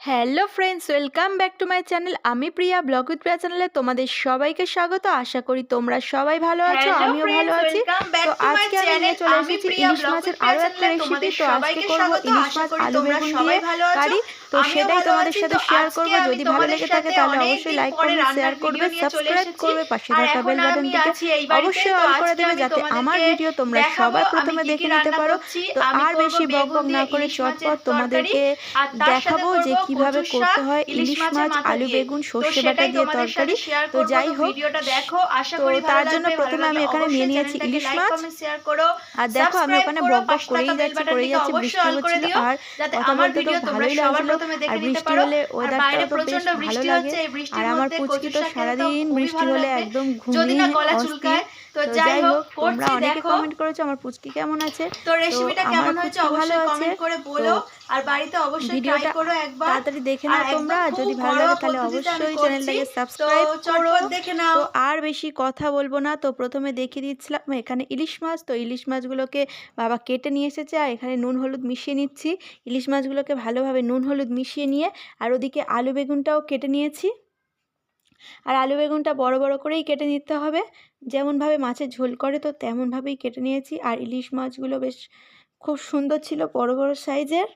Hello friends welcome back to my channel আমি Priya blog with প্রিয়া চ্যানেলে তোমাদের সবাইকে স্বাগত। আশা করি তোমরা সবাই ভালো আছো আমিও ভালো আছি। তো আজকে আমি নিয়ে চলে এসেছি ইলিশ মাছের আরও একটা রেসিপি তো আজকে করব ইলিশ মাছ আলু তোমরা বেগুন সবাই দিয়ে ভালো কারি। তো সেটাই তোমাদের সাথে শেয়ার করব। যদি ভালো লেগে থাকে তাহলে অবশ্যই লাইক কমেন্ট শেয়ার করবে সাবস্ক্রাইব করবে পাশে থাকা বেল আমি বাটনটিকে। অবশ্যই অন করে দেবে যাতে আমার ভিডিও তোমরা সবার প্রথমে দেখে নিতে পারো। তো আর বেশি বক বক না করে চটপট তোমাদেরকে দেখাবো যে করব কীভাবে করতে হয় ইলিশ মাছ আলু বেগুন সর্ষে বাটা দিয়ে তরকারি তো যাই হোক ভিডিওটা দেখো আশা করি ভালো তার জন্য প্রথমে আমি এখানে নিয়ে নিয়েছি ইলিশ মাছ। করো। আর দেখো আমি ওখানে করো, বক বক পাশে করেই থাকা যাচ্ছি করেই যাচ্ছি বৃষ্টি করে হচ্ছিল আর যাতে কথা আমার বলতে তো ভিডিও তোমরা ভালোই সবার লাগছিল প্রথমে দেখে আর নিতে বৃষ্টি পারো। হলে বাইরে তো বেশ প্রচণ্ড ভালো বৃষ্টি লাগে হচ্ছে, এই বৃষ্টির আর আমার মধ্যে পুচকি কচুর তো সারাদিন বৃষ্টি হলে। একদম যদি না ঘুমিয়ে অস্থির চুলকায় তো যাই হোক তোমরা অনেকে কমেন্ট করেছ আমার পুচকি কেমন আছে? তো রেসিপিটা কেমন হয়েছে অবশ্যই কমেন্ট করে বলো। আর বাড়িতে অবশ্যই ট্রাই করো একবার। তাড়াতাড়ি দেখে নাও তোমরা। যদি ভালো লাগে তাহলে অবশ্যই চ্যানেলটাকে সাবস্ক্রাইব করো। দেখে নাও। তো আর বেশি কথা বলব না। তো প্রথমে দেখিয়ে দিচ্ছিলাম এখানে ইলিশ মাছ। তো ইলিশ মাছগুলোকে বাবা কেটে নিয়ে এসেছে আর এখানে নুন হলুদ মিশিয়ে নিচ্ছি। ইলিশ মাছগুলোকে ভালোভাবে নুন হলুদ মিশিয়ে নিয়ে। আর ওদিকে আলু বেগুনটাও কেটে নিয়েছি। আর আলু বেগুনটা বড় বড় করেই কেটে নিতে হবে। যেমনভাবে মাছের ঝোল করে, তো তেমনভাবেই কেটে নিয়েছি। আর ইলিশ মাছগুলো বেশ খুব সুন্দর ছিল, বড় বড় সাইজের।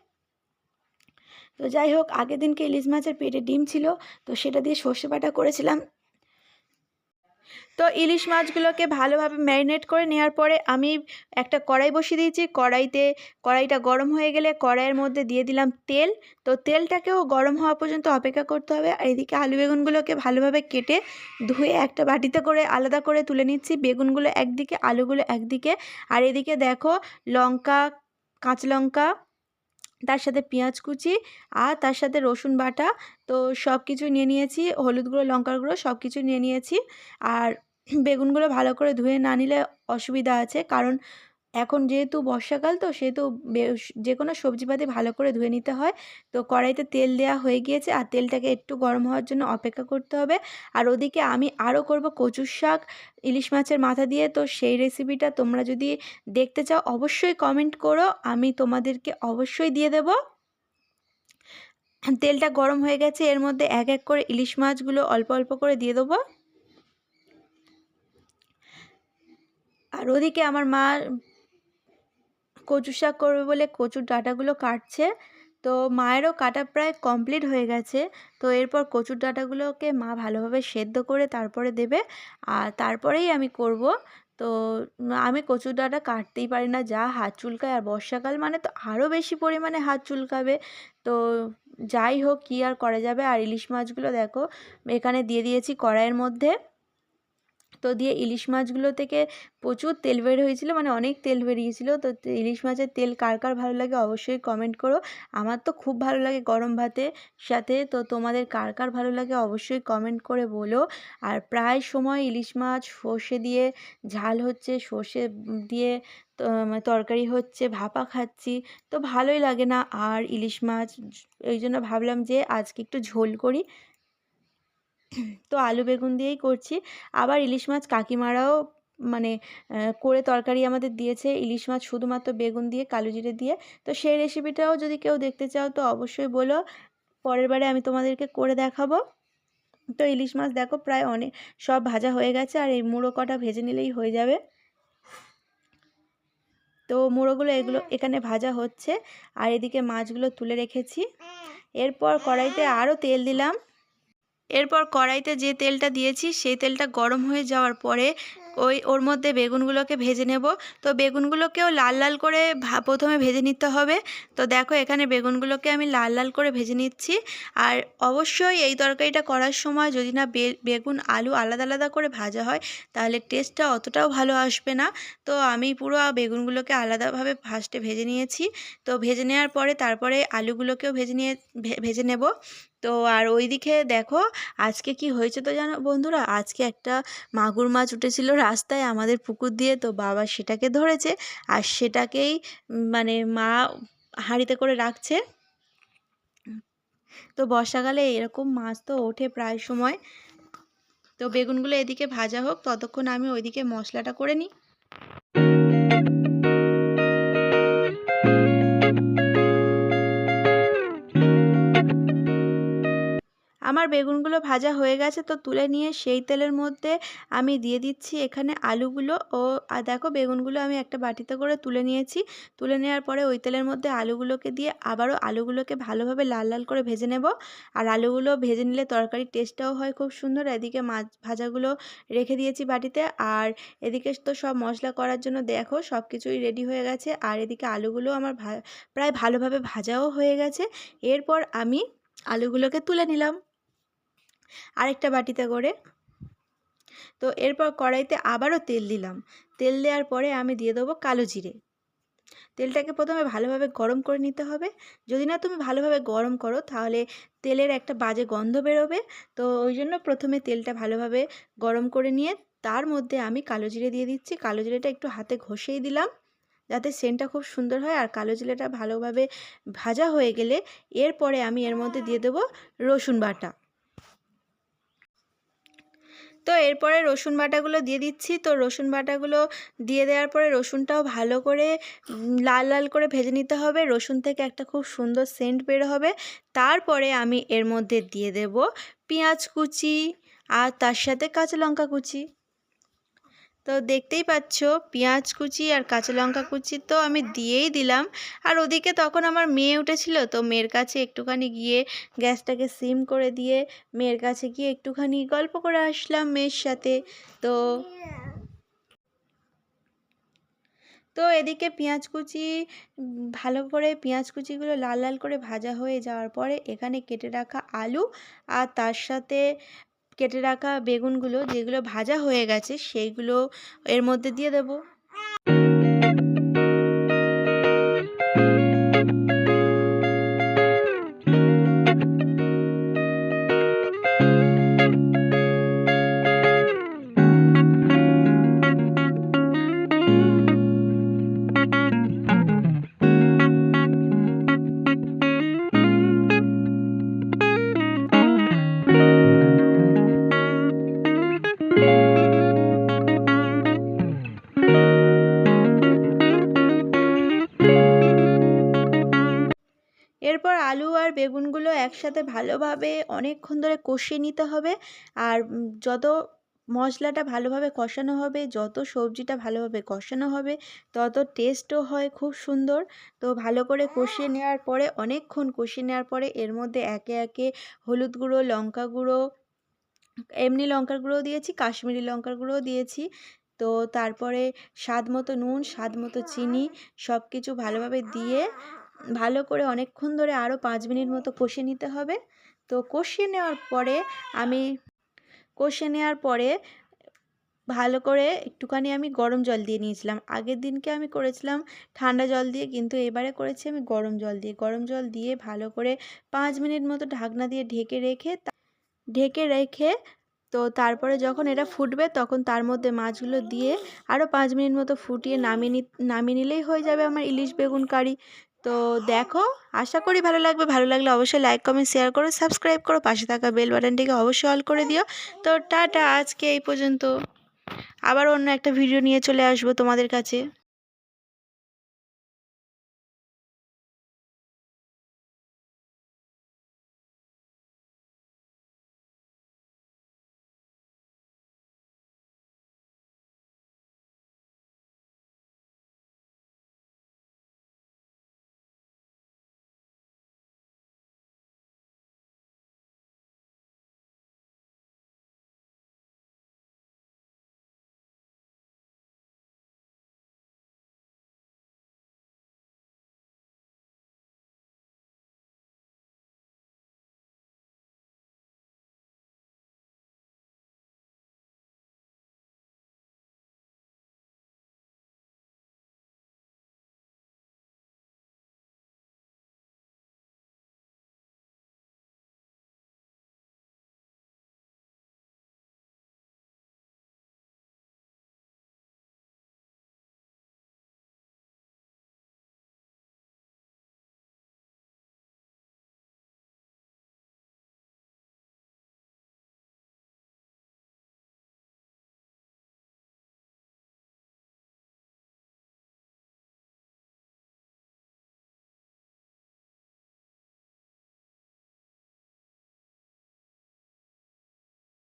তো যাই হোক, আগের দিনকে ইলিশ মাছের পেটে ডিম ছিল, তো সেটা দিয়ে সর্ষে বাটা করেছিলাম। তো ইলিশ মাছগুলোকে ভালোভাবে ম্যারিনেট করে নেওয়ার পরে আমি একটা কড়াই বসিয়ে দিয়েছি। কড়াইতে, কড়াইটা গরম হয়ে গেলে কড়াইয়ের মধ্যে দিয়ে দিলাম তেল। তো তেলটাকেও গরম হওয়া পর্যন্ত অপেক্ষা করতে হবে। আর এদিকে আলু বেগুনগুলোকে ভালোভাবে কেটে ধুয়ে একটা বাটিতে করে আলাদা করে তুলে নিচ্ছি। বেগুনগুলো একদিকে, আলুগুলো একদিকে। আর এদিকে দেখো লঙ্কা, কাঁচা লঙ্কা তার সাথে পেঁয়াজ কুচি আর তার সাথে রসুন বাটা। তো সব কিছু নিয়ে নিয়েছি, হলুদ গুঁড়ো, লঙ্কার গুঁড়ো সব কিছু নিয়ে নিয়েছি। আর বেগুনগুলো ভালো করে ধুয়ে না নিলে অসুবিধা আছে। কারণ এখন যেহেতু বর্ষাকাল তো সেহেতু যে কোনো সবজিপাতি ভালো করে ধুয়ে নিতে হয়। তো কড়াইতে তেল দেওয়া হয়ে গিয়েছে আর তেলটাকে একটু গরম হওয়ার জন্য অপেক্ষা করতে হবে। আর ওদিকে আমি আরও করব কচুর শাক, ইলিশ মাছের মাথা দিয়ে। তো সেই রেসিপিটা তোমরা যদি দেখতে চাও, অবশ্যই কমেন্ট করো। আমি তোমাদেরকে অবশ্যই দিয়ে দেব। তেলটা গরম হয়ে গেছে, এর মধ্যে এক এক করে ইলিশ মাছগুলো অল্প অল্প করে দিয়ে দেবো। আর ওদিকে আমার মা কচু শাক করবে বলে কচুর ডাঁটাগুলো কাটছে। তো মায়েরও কাটা প্রায় কমপ্লিট হয়ে গেছে। তো এরপর কচুর ডাঁটাগুলোকে মা ভালোভাবে সেদ্ধ করে তারপরে দেবে। আর তারপরেই আমি করব। তো আমি কচুর ডাঁটা কাটতেই পারি না। যা হাত চুলকায় আর বর্ষাকাল মানে তো আরও বেশি পরিমাণে হাত চুলকাবে। তো যাই হোক, কী আর করা যাবে? আর ইলিশ মাছগুলো দেখো, এখানে দিয়ে দিয়েছি কড়াইয়ের মধ্যে। তো দিয়ে ইলিশ মাছগুলো থেকে প্রচুর তেল বের হয়েছিল মানে অনেক তেল বেরিয়েছিল। তো ইলিশ মাছের তেল কার কার ভালো লাগে অবশ্যই কমেন্ট করো। আমার তো খুব ভালো লাগে গরম ভাতে সাথে, তো তোমাদের কার কার ভালো লাগে অবশ্যই কমেন্ট করে বলো। আর প্রায় সময় ইলিশ মাছ সর্ষে দিয়ে ঝাল হচ্ছে, সর্ষে দিয়ে মানে তরকারি হচ্ছে, ভাপা খাচ্ছি, তো ভালোই লাগে না। আর ইলিশ মাছ ওই জন্য ভাবলাম যে আজকে একটু ঝোল করি। তো আলু বেগুন দিয়েই করছি। আবার ইলিশ মাছ কাকিমারাও মানে করে তরকারি আমাদের দিয়েছে। ইলিশ মাছ শুধুমাত্র বেগুন দিয়ে, কালো জিরে দিয়ে। তো সেই রেসিপিটাও যদি কেউ দেখতে চাও তো অবশ্যই বলো। পরের বারে আমি তোমাদেরকে করে দেখাবো। তো ইলিশ মাছ দেখো প্রায় অনেক সব ভাজা হয়ে গেছে আর এই মুড়ো কটা ভেজে নিলেই হয়ে যাবে। তো মুড়োগুলো এগুলো এখানে ভাজা হচ্ছে। আর এদিকে মাছগুলো তুলে রেখেছি। এরপর কড়াইতে আরও তেল দিলাম। এরপর কড়াইতে যে তেলটা দিয়েছি, সেই তেলটা গরম হয়ে যাওয়ার পরে ওই, ওর মধ্যে বেগুনগুলোকে ভেজে নেব। তো বেগুনগুলোকেও লাল লাল করে প্রথমে ভেজে নিতে হবে। তো দেখো এখানে বেগুনগুলোকে আমি লাল লাল করে ভেজে নিচ্ছি। আর অবশ্যই এই তরকারিটা করার সময় যদি না বেগুন, আলু আলাদা আলাদা করে ভাজা হয়, তাহলে টেস্টটা অতটাও ভালো আসবে না। তো আমি পুরো বেগুনগুলোকে আলাদাভাবে ফার্স্টে ভেজে নিয়েছি। তো ভেজে নেওয়ার পরে তারপরে আলুগুলোকেও ভেজে নিয়ে ভেজে নেব। তো আর ওইদিকে দেখো, আজকে কি হয়েছে তো জানো বন্ধুরা? আজকে একটা মাগুর মাছ উঠেছিল রাস্তায় আমাদের পুকুর দিয়ে, তো বাবা সেটাকে ধরেছে আর সেটাকেই মানে মা হাঁড়িতে করে রাখছে। তো বর্ষাকালে এরকম মাছ তো ওঠে প্রায় সময়। তো বেগুনগুলো এদিকে ভাজা হোক, ততক্ষণ আমি ওইদিকে মশলাটা করে নিই। আমার বেগুনগুলো ভাজা হয়ে গেছে, তো তুলে নিয়ে সেই তেলের মধ্যে আমি দিয়ে দিচ্ছি এখানে আলুগুলো। ও দেখো বেগুনগুলো আমি একটা বাটিতে করে তুলে নিয়েছি। তুলে নেওয়ার পরে ওই তেলের মধ্যে আলুগুলোকে দিয়ে আবারও আলুগুলোকে ভালোভাবে লাল লাল করে ভেজে নেব। আর আলুগুলো ভেজে নিলে তরকারির টেস্টটাও হয় খুব সুন্দর। এদিকে মাছ ভাজাগুলো রেখে দিয়েছি বাটিতে। আর এদিকে তো সব মশলা করার জন্য দেখো সব কিছুই রেডি হয়ে গেছে। আর এদিকে আলুগুলো আমার প্রায় ভালোভাবে ভাজাও হয়ে গেছে। এরপর আমি আলুগুলোকে তুলে নিলাম। আরেকটা বাটিতে করে। তো এরপর কড়াইতে আবারও তেল দিলাম। তেল দেওয়ার পরে আমি দিয়ে দেবো কালো জিরে। তেলটাকে প্রথমে ভালোভাবে গরম করে নিতে হবে। যদি না তুমি ভালোভাবে গরম করো, তাহলে তেলের একটা বাজে গন্ধ বেরোবে। তো ওই জন্য প্রথমে তেলটা ভালোভাবে গরম করে নিয়ে তার মধ্যে আমি কালো জিরে দিয়ে দিচ্ছি। কালো জিরেটা একটু হাতে ঘষেই দিলাম, যাতে সেন্টটা খুব সুন্দর হয়। আর কালো জিরেটা ভালোভাবে ভাজা হয়ে গেলে এরপরে আমি এর মধ্যে দিয়ে দেবো রসুন বাটা। তো এরপরে রসুন বাটাগুলো দিয়ে দিচ্ছি। তো রসুন বাটাগুলো দিয়ে দেওয়ার পরে রসুনটাও ভালো করে লাল লাল করে ভেজে নিতে হবে। রসুন থেকে একটা খুব সুন্দর সেন্ট বের হবে। তারপরে আমি এর মধ্যে দিয়ে দেব পেঁয়াজ কুচি আর তার সাথে কাঁচা লঙ্কা কুচি। তো দেখতেই পাচ্ছ, পেঁয়াজ কুচি আর কাঁচা লঙ্কা কুচি তো আমি দিয়েই দিলাম। আর ওদিকে তখন আমার মেয়ে উঠেছিল, তো মেয়ের কাছে একটুখানি গিয়ে গ্যাসটাকে সিম করে দিয়ে মেয়ের কাছে গিয়ে একটুখানি গল্প করে আসলাম মেয়ের সাথে। তো তো এদিকে পেঁয়াজ কুচি, ভালো করে পেঁয়াজ কুচিগুলো লাল লাল করে ভাজা হয়ে যাওয়ার পরে এখানে কেটে রাখা আলু আর তার সাথে কেটে রাখা বেগুনগুলো যেগুলো ভাজা হয়ে গেছে সেইগুলো এর মধ্যে দিয়ে দেবো। একসাথে ভালোভাবে অনেকক্ষণ ধরে কষিয়ে নিতে হবে। আর যত মশলাটা ভালোভাবে কষানো হবে, যত সবজিটা ভালোভাবে কষানো হবে, তত টেস্টও হয় খুব সুন্দর। তো ভালো করে কষিয়ে নেওয়ার পরে, অনেকক্ষণ কষিয়ে নেওয়ার পরে এর মধ্যে একে একে হলুদ গুঁড়ো, লঙ্কা গুঁড়ো, এমনি লঙ্কার গুঁড়ো দিয়েছি, কাশ্মীরি লঙ্কার গুঁড়োও দিয়েছি। তো তারপরে স্বাদ মতো নুন, স্বাদ মতো চিনি সব কিছু ভালোভাবে দিয়ে ভালো করে অনেকক্ষণ ধরে আরও পাঁচ মিনিট মতো কষিয়ে নিতে হবে। তো কষিয়ে নেওয়ার পরে আমি কষিয়ে নেওয়ার পরে ভালো করে একটুখানি আমি গরম জল দিয়ে নিয়েছিলাম। আগের দিনকে আমি করেছিলাম ঠান্ডা জল দিয়ে, কিন্তু এবারে করেছি আমি গরম জল দিয়ে। গরম জল দিয়ে ভালো করে পাঁচ মিনিট মতো ঢাকনা দিয়ে ঢেকে রেখে ঢেকে রেখে তো তারপরে যখন এটা ফুটবে তখন তার মধ্যে মাছগুলো দিয়ে আরও পাঁচ মিনিট মতো ফুটিয়ে নামিয়ে নি, নামিয়ে নিলেই হয়ে যাবে আমার ইলিশ বেগুন কারি। তো দেখো, আশা করি ভালো লাগবে। ভালো লাগলে অবশ্যই লাইক কমেন্ট শেয়ার করো সাবস্ক্রাইব করো, পাশে থাকা বেল বাটনটিকে অবশ্যই অল করে দিও। তো টাটা, আজকে এই পর্যন্ত। আবার অন্য একটা ভিডিও নিয়ে চলে আসব তোমাদের কাছে।